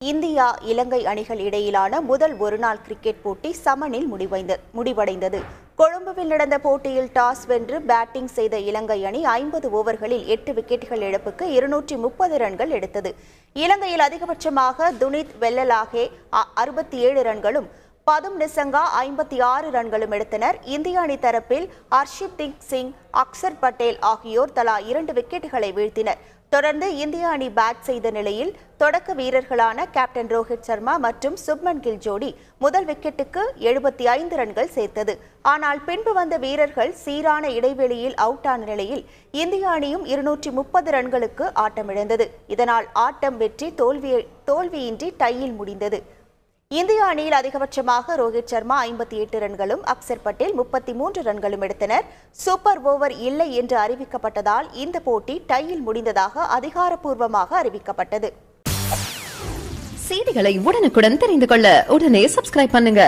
India இலங்கை அணிகள் இடையிலான முதல் ஒருநாள் கிரிக்கெட் போட்டி சமனில் முடிவடைந்தது. கொழும்புவில் நடந்த போட்டியில் டாஸ் வென்று பேட்டிங் செய்த இலங்கை அணி ஐம்பது ஓவர்களில் எட்டு விக்கெட்டுகள் இழப்புக்கு இருநூற்றி முப்பது ரன்கள் எடுத்தது. இலங்கையில் அதிகபட்சமாக துனித் வெல்லலாகே அறுபத்தி ஏழு ரன்களும் பதும் நிசங்கா ஐம்பத்தி ஆறு ரன்களும் எடுத்தனர். இந்திய அணி தரப்பில் ஹர்ஷித் சிங் அக்சர் பட்டேல் ஆகியோர் தலா இரண்டு விக்கெட்டுகளை வீழ்த்தினர். தொடர்ந்து இந்திய அணி பேட் செய்த நிலையில் தொடக்க வீரர்களான கேப்டன் ரோஹித் சர்மா மற்றும் சுப்மன் கில் ஜோடி முதல் விக்கெட்டுக்கு எழுபத்தி ஐந்து ரன்கள் சேர்த்தது. ஆனால் பின்பு வந்த வீரர்கள் சீரான இடைவெளியில் அவுட் ஆன நிலையில் இந்திய அணியும் இருநூற்றி முப்பது ரன்களுக்கு ஆட்டமிழந்தது. இதனால் ஆட்டம் வெற்றி தோல்வியை தோல்வியின்றி டையில் முடிந்தது. இந்திய அணியில் அதிகபட்சமாக ரோஹித் சர்மா ஐம்பத்தி எட்டு ரன்களும் அக்சர் பட்டேல் முப்பத்தி மூன்று ரன்களும் எடுத்தனர். சூப்பர் ஓவர் இல்லை என்று அறிவிக்கப்பட்டதால் இந்த போட்டி டையில் முடிந்ததாக அதிகாரப்பூர்வமாக அறிவிக்கப்பட்டது. செய்திகளை உடனுக்குடன் தெரிந்து கொள்ள உடனே சப்ஸ்கிரைப் பண்ணுங்க.